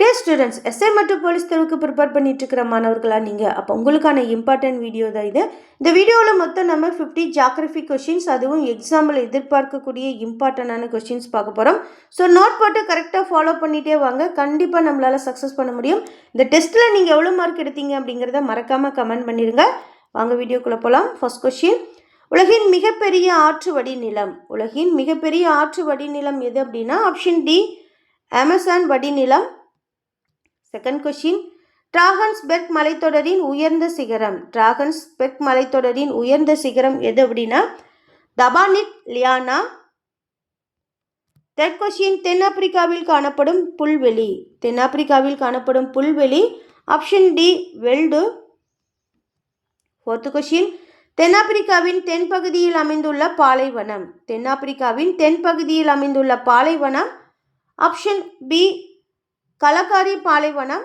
டே students SI மற்றும் police தேர்வுக்கு prepare பண்ணிட்டு இருக்கிற மாணவர்களா நீங்கள் அப்போ உங்களுக்கான இம்பார்ட்டன்ட் வீடியோ தான் இது இந்த வீடியோவில் மொத்தம் நம்ம ஃபிஃப்டி ஜாகிரபி கொஷின்ஸ் அதுவும் எக்ஸாம்பிள் எதிர்பார்க்கக்கூடிய இம்பார்ட்டண்டான கொஷின்ஸ் பார்க்க போகிறோம் ஸோ நோட் போட்டு கரெக்டாக ஃபாலோ பண்ணிகிட்டே வாங்க கண்டிப்பாக நம்மளால் சக்ஸஸ் பண்ண முடியும். இந்த டெஸ்ட்டில் நீங்கள் எவ்வளோ மார்க் எடுத்தீங்க அப்படிங்கிறத மறக்காமல் கமெண்ட் பண்ணிடுங்க வாங்க வீடியோக்குள்ளே போகலாம் ஃபர்ஸ்ட் கொஷின் உலகின் மிகப்பெரிய ஆற்று வடிநிலம் உலகின் மிகப்பெரிய ஆற்று வடிநிலம் எது அப்படின்னா ஆப்ஷன் டி அமேசான் வடிநிலம் செகண்ட் கொஷின் டிராகன்ஸ்பெர்க் மலைத்தொடரின் உயர்ந்த சிகரம். டிராகன்ஸ்பெர்க் மலைத்தொடரின் உயர்ந்த சிகரம் எது அப்படின்னா? தபானிட் லியானா. தேர்ட் கொஷின் தென்னாப்பிரிக்காவில் காணப்படும் புல்வெளி. தென்னாப்பிரிக்காவில் காணப்படும் புல்வெளி. Option D veld fourth question தென்னாப்பிரிக்காவின் தென்பகுதியில் அமைந்துள்ள பாலைவனம். தென்னாப்பிரிக்காவின் தென்பகுதியில் அமைந்துள்ள பாலைவனம். ஆப்ஷன் பி கலக்காரி பாலைவனம்.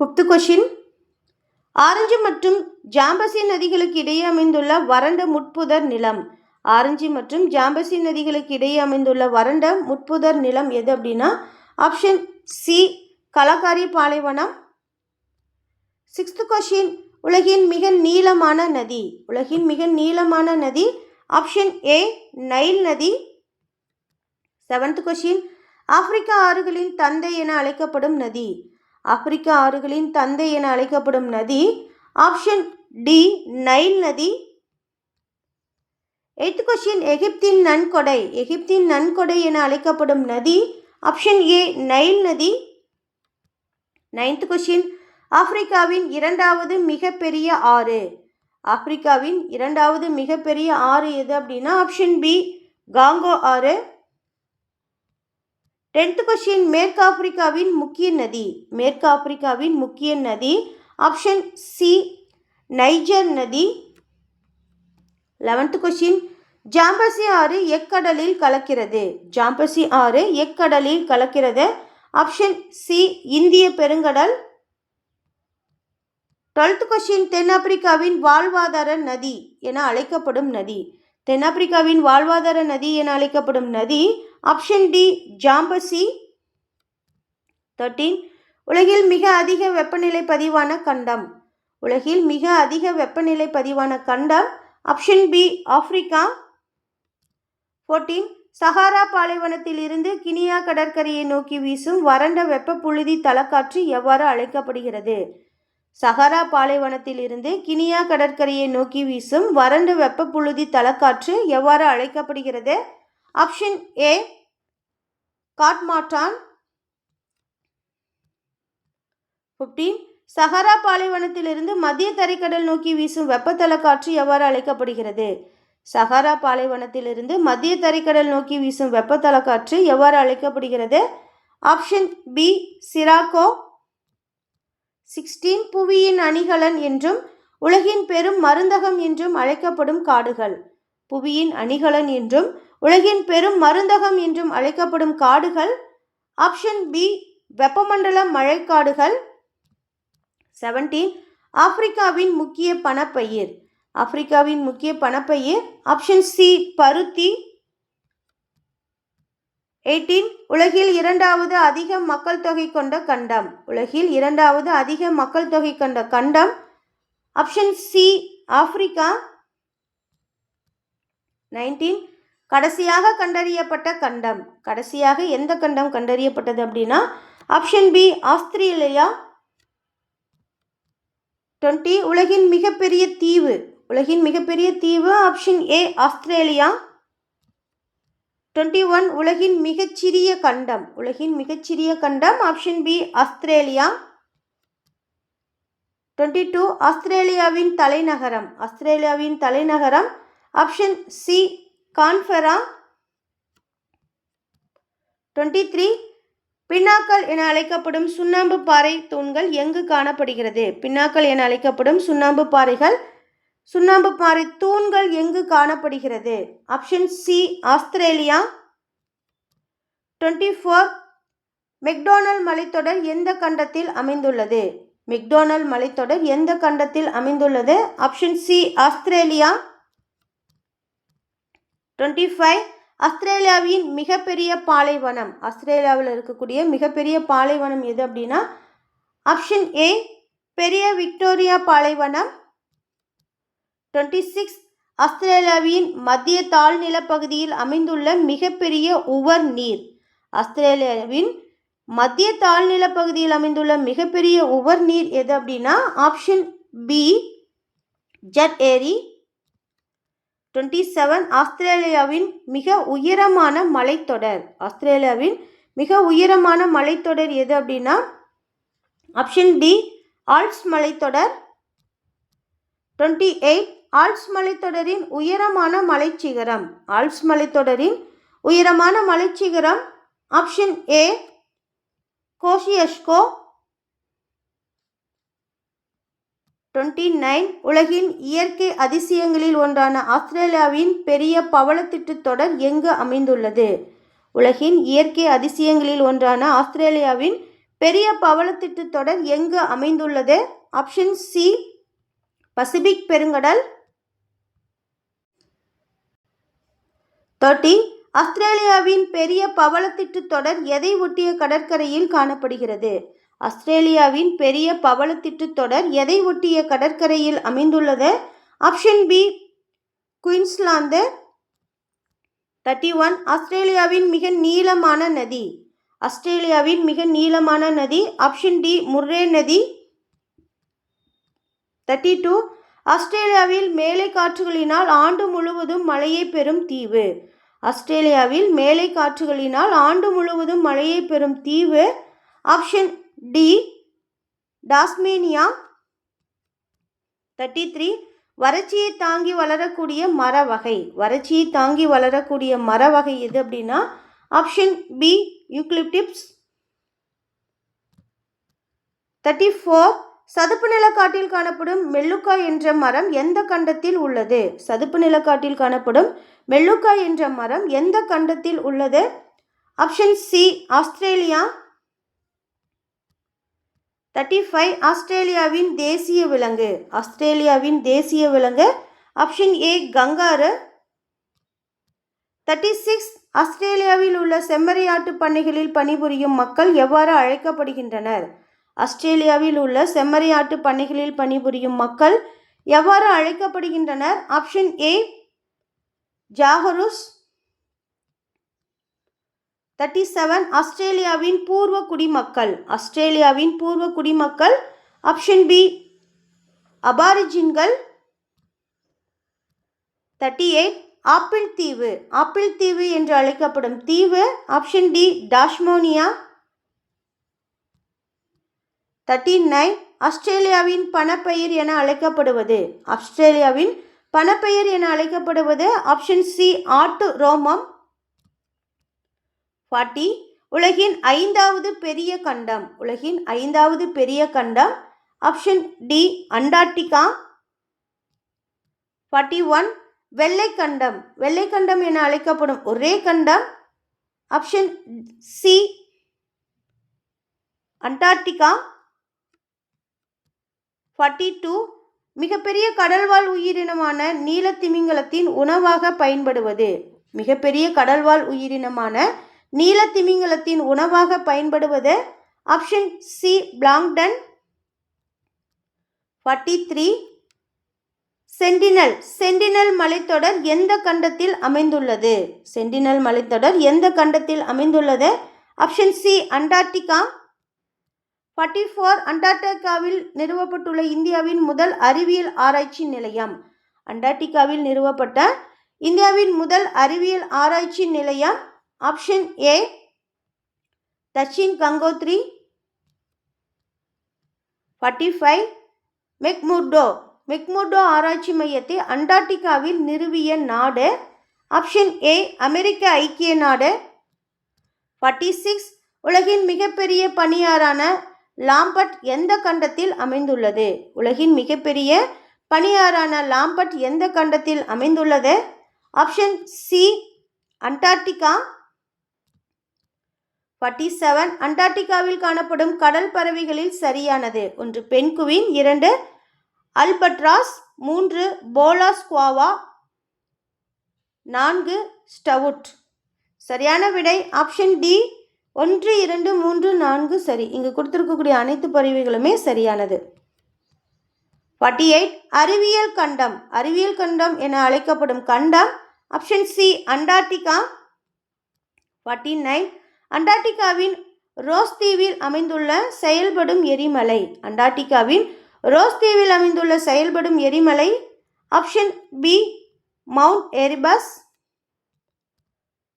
ஃபிஃப்த்து கொஷின் ஆரஞ்சு மற்றும் ஜாம்பசி நதிகளுக்கு இடையே அமைந்துள்ள வறண்ட முட்புதர் நிலம். ஆரஞ்சு மற்றும் ஜாம்பசி நதிகளுக்கு இடையே அமைந்துள்ள வறண்ட முட்புதர் நிலம் எது அப்படின்னா ஆப்ஷன் சி கலக்காரி பாலைவனம். சிக்ஸ்த்து கொஷின் உலகின் மிக நீளமான நதி. உலகின் மிக நீளமான நதி ஆப்ஷன் ஏ நைல் நதி. செவன்த் கொஷின் ஆப்பிரிக்கா ஆறுகளின் தந்தை என அழைக்கப்படும் நதி. ஆப்பிரிக்கா ஆறுகளின் தந்தை என அழைக்கப்படும் நதி. ஆப்ஷன் டி நைல் நதி. எய்த் கொஷின் எகிப்தின் நன்கொடை. எகிப்தின் நன்கொடை என அழைக்கப்படும் நதி. ஆப்ஷன் ஏ நைல் நதி. நைன்த் கொஷின் ஆப்பிரிக்காவின் இரண்டாவது மிகப்பெரிய ஆறு. ஆப்பிரிக்காவின் இரண்டாவது மிகப்பெரிய ஆறு எது அப்படின்னா ஆப்ஷன் பி காங்கோ ஆறு. டென்த் கொஷின் மேற்கு ஆப்பிரிக்காவின் முக்கிய நதி. மேற்கு ஆப்பிரிக்காவின் முக்கிய நதி ஆப்ஷன் சி நைஜர் நதி. லெவன்த் கொஷின் ஜாம்பசி ஆறு எக்கடலில் கலக்கிறது. ஜாம்பசி ஆறு எக்கடலில் கலக்கிறது. ஆப்ஷன் சி இந்திய பெருங்கடல். டுவெல்த் கொஷின் தென்னாப்பிரிக்காவின் வாழ்வாதார நதி என அழைக்கப்படும் நதி. தென்னாப்பிரிக்காவின் வாழ்வாதார நதி என அழைக்கப்படும் நதி ஆப்ஷன் டி ஜாம்பசி தேர்ட்டீன் உலகில் மிக அதிக வெப்பநிலை பதிவான கண்டம். உலகில் மிக அதிக வெப்பநிலை பதிவான கண்டம். Option B Africa fourteen Sahara பாலைவனத்தில் இருந்து கினியா கடற்கரையை நோக்கி வீசும் வறண்ட வெப்பப்புழுதி தலக்காற்று எவ்வாறு அழைக்கப்படுகிறது? சஹாரா பாலைவனத்தில் இருந்து கினியா கடற்கரையை நோக்கி வீசும் வறண்ட வெப்பப்புழுதி தலக்காற்று எவ்வாறு அழைக்கப்படுகிறது? Option A harmattan fifteen Sahara பாலைவனத்திலிருந்து மத்திய தரைக்கடல் நோக்கி வீசும் வெப்பத்தல காற்று எவ்வாறு அழைக்கப்படுகிறது சஹாரா பாலைவனத்திலிருந்து மத்திய தரைக்கடல் நோக்கி வீசும் வெப்பத்தல காற்று எவ்வாறு அழைக்கப்படுகிறது ஆப்ஷன் பி சிராக்கோ சிக்ஸ்டீன் புவியின் அணிகலன் என்றும் உலகின் பெரும் மருந்தகம் என்றும் அழைக்கப்படும் காடுகள். புவியின் அணிகலன் என்றும் உலகின் பெரும் மருந்தகம் என்றும் அழைக்கப்படும் காடுகள் ஆப்ஷன் பி வெப்பமண்டல மழைக்காடுகள். செவன்டீன் ஆப்பிரிக்காவின் முக்கிய பணப்பயிர். ஆப்பிரிக்காவின் முக்கிய பணப்பயிர் ஆப்ஷன் சி பருத்தி. எயிட்டீன் உலகில் இரண்டாவது அதிக மக்கள் தொகை கொண்ட கண்டம். உலகில் இரண்டாவது அதிக மக்கள் தொகை கொண்ட கண்டம் ஆப்ஷன் சி ஆப்பிரிக்கா. நைன்டீன் கடைசியாக கண்டறியப்பட்ட கண்டம். கடைசியாக எந்த கண்டம் கண்டறியப்பட்டது அப்படின்னா ஆப்ஷன் பி ஆஸ்திரேலியா டுவெண்ட்டி உலகின் மிகப்பெரிய தீவு. உலகின் மிகப்பெரிய தீவு option A Australia twenty one உலகின் மிகச்சிறிய கண்டம். உலகின் மிகச்சிறிய கண்டம் option B Australia twenty two ஆஸ்திரேலியாவின் தலைநகரம். ஆஸ்திரேலியாவின் தலைநகரம் option C Canberra twenty three. பின்னாக்கள் என அழைக்கப்படும் சுண்ணாம்பு பாறை தூண்கள் எங்கு காணப்படுகிறது? பின்னாக்கள் என அழைக்கப்படும் சுண்ணாம்பு பாறைகள் சுண்ணாம்பு பாறை தூண்கள் எங்கு காணப்படுகிறது? Option C Australia. Twenty four. MacDonnell மலைத்தொடர் எந்த கண்டத்தில் அமைந்துள்ளது? மெக்டோனல் மலைத்தொடர் எந்த கண்டத்தில் அமைந்துள்ளது? Option C Australia. Twenty five ஆஸ்திரேலியாவின் மிகப்பெரிய பாலைவனம். ஆஸ்திரேலியாவில் இருக்கக்கூடிய மிகப்பெரிய பாலைவனம் எது அப்படின்னா ஆப்ஷன் ஏ பெரிய விக்டோரியா பாலைவனம். டுவெண்ட்டி சிக்ஸ் ஆஸ்திரேலியாவின் மத்திய தாழ்நில பகுதியில் அமைந்துள்ள மிகப்பெரிய உவர் நீர். ஆஸ்திரேலியாவின் மத்திய தாழ்நில பகுதியில் அமைந்துள்ள மிகப்பெரிய உவர் நீர் எது அப்படின்னா ஆப்ஷன் பி ஜட் ஏரி. டுவெண்ட்டி செவன் ஆஸ்திரேலியாவின் மிக உயரமான மலைத்தொடர். ஆஸ்திரேலியாவின் மிக உயரமான மலைத்தொடர் எது அப்படின்னா ஆப்ஷன் டி ஆல்ப்ஸ் மலைத்தொடர். டுவெண்ட்டி எயிட் ஆல்ப்ஸ் மலைத்தொடரின் உயரமான மலைச்சிகரம். ஆல்ப்ஸ் மலைத்தொடரின் உயரமான மலைச்சிகரம். Option A Kosciuszko twenty nine உலகின் இயற்கை அதிசயங்களில் ஒன்றான ஆஸ்திரேலியாவின் பெரிய பவளத்திட்டு தொடர் எங்கு அமைந்துள்ளது? உலகின் இயற்கை அதிசயங்களில் ஒன்றான ஆஸ்திரேலியாவின் பெரிய பவளத்திட்டு தொடர் எங்கு அமைந்துள்ளது? ஆப்ஷன் சி பசிபிக் பெருங்கடல். தேர்ட்டி ஆஸ்திரேலியாவின் பெரிய பவளத்திட்டு தொடர் எதை ஒட்டிய கடற்கரையில் காணப்படுகிறது? ஆஸ்திரேலியாவின் பெரிய பவளத்திட்டு தொடர் எதை ஒட்டிய கடற்கரையில் அமைந்துள்ளது? Option B Queensland. Thirty one ஆஸ்திரேலியாவின் மிக நீளமான நதி. ஆஸ்திரேலியாவின் மிக நீளமான நதி. ஆப்ஷன் டி முர்ரே நதி. தேர்ட்டி டூ ஆஸ்திரேலியாவில் மேலை காற்றுகளினால் ஆண்டு முழுவதும் மழையை பெறும் தீவு. ஆஸ்திரேலியாவில் மேலை காற்றுகளினால் ஆண்டு முழுவதும் மழையை பெறும் தீவு. Option D. Tasmania thirty three வறட்சியை தாங்கி வளரக்கூடிய மர வகை வறட்சியை தாங்கி வளரக்கூடிய மர வகை எது அப்படின்னா option B eucalyptus thirty four சதுப்பு நிலக்காட்டில் காணப்படும் மெல்லுக்காய் என்ற மரம் எந்த கண்டத்தில் உள்ளது? சதுப்பு நிலக்காட்டில் காணப்படும் மெல்லுக்காய் என்ற மரம் எந்த கண்டத்தில் உள்ளது? Option C Australia. Thirty five ஆஸ்திரேலியாவின் தேசிய விலங்கு. ஆஸ்திரேலியாவின் தேசிய விலங்கு. Option A kangaroo. Thirty six ஆஸ்திரேலியாவில் உள்ள செம்மறியாட்டு பண்ணைகளில் பணிபுரியும் மக்கள் எவ்வாறு அழைக்கப்படுகின்றனர்? ஆஸ்திரேலியாவில் உள்ள செம்மறியாட்டு பண்ணைகளில் பணிபுரியும் மக்கள் எவ்வாறு அழைக்கப்படுகின்றனர்? Option A jackaroos. Thirty seven ஆஸ்திரேலியாவின் பூர்வ குடிமக்கள். ஆஸ்திரேலியாவின் பூர்வ குடிமக்கள். ஆப்ஷன் பி அபாரிஜின்கள். தேர்ட்டி எயிட் ஆப்பிள் தீவு. ஆப்பிள் தீவு என்று அழைக்கப்படும் தீவு. Option D Tasmania. Thirty nine ஆஸ்திரேலியாவின் பணப்பயிர் என அழைக்கப்படுவது. ஆஸ்திரேலியாவின் பணப்பெயர் என அழைக்கப்படுவது. ஆப்ஷன் சி ஆட்டு ரோமம். ஃபார்ட்டி உலகின் ஐந்தாவது பெரிய கண்டம். உலகின் ஐந்தாவது பெரிய கண்டம். Option D Antarctica. Forty one வெள்ளை கண்டம். வெள்ளை கண்டம் என அழைக்கப்படும் ஒரே கண்டம். Option C Antarctica. Forty two மிகப்பெரிய கடல்வாழ் உயிரினமான நீலத்திமிங்கலத்தின் உணவாக பயன்படுவது. மிகப்பெரிய கடல்வாழ் உயிரினமான நீலத்திமிங்கலத்தின் உணவாக பயன்படுவது option C plankton forty three Sentinel Sentinel மலைத்தொடர் எந்த கண்டத்தில் அமைந்துள்ளது? சென்டினல் மலைத்தொடர் எந்த கண்டத்தில் அமைந்துள்ளது? Option C Antarctica. Forty four அண்டார்டிகாவில் நிறுவப்பட்டுள்ள இந்தியாவின் முதல் அறிவியல் ஆராய்ச்சி நிலையம். அண்டார்டிகாவில் நிறுவப்பட்ட இந்தியாவின் முதல் அறிவியல் ஆராய்ச்சி நிலையம் option A Dakshin Gangotri forty five McMurdo McMurdo ஆராய்ச்சி மையத்தை அண்டார்டிகாவில் நிறுவிய நாடு. ஆப்ஷன் ஏ அமெரிக்க ஐக்கிய நாடு. ஃபார்ட்டி சிக்ஸ் உலகின் மிகப்பெரிய பணியாரான லாம்பட் எந்த கண்டத்தில் அமைந்துள்ளது? உலகின் மிகப்பெரிய பணியாரான லாம்பட் எந்த கண்டத்தில் அமைந்துள்ளது? Option C Antarctica. Forty seven அண்டார்டிகாவில் காணப்படும் கடல் பறவைகளில் சரியானது. ஒன்று பென்குவின். இரண்டு அல்பட்ராஸ். மூன்று போலாஸ்குவாவா. நான்கு ஸ்டவுட். சரியான விடை ஆப்ஷன் டி. ஒன்று இரண்டு மூன்று நான்கு சரி. இங்கு கொடுத்துருக்கக்கூடிய அனைத்து பறவைகளுமே சரியானது. ஃபார்ட்டி எயிட் அறிவியல் கண்டம். அறிவியல் கண்டம் என அழைக்கப்படும் கண்டம். Option C Antarctica. Forty nine அண்டார்டிகாவின் Ross தீவில் அமைந்துள்ள செயல்படும் எரிமலை. அண்டார்டிகாவின் ரோஸ் தீவில் அமைந்துள்ள செயல்படும் எரிமலை option B mount Erebus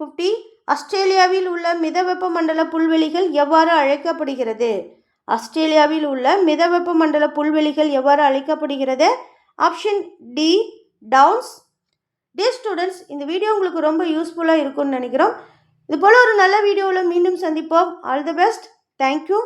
fifty. ஆஸ்திரேலியாவில் உள்ள மிதவெப்ப மண்டல புல்வெளிகள் எவ்வாறு அழைக்கப்படுகிறது? ஆஸ்திரேலியாவில் உள்ள மிதவெப்ப மண்டல புல்வெளிகள் எவ்வாறு அழைக்கப்படுகிறது? Option D downs. டே ஸ்டூடெண்ட்ஸ் இந்த வீடியோ உங்களுக்கு ரொம்ப யூஸ்ஃபுல்லாக இருக்கும்னு நினைக்கிறோம். இது போல் ஒரு நல்ல வீடியோவில் மீண்டும் சந்திப்போம். All the best thank you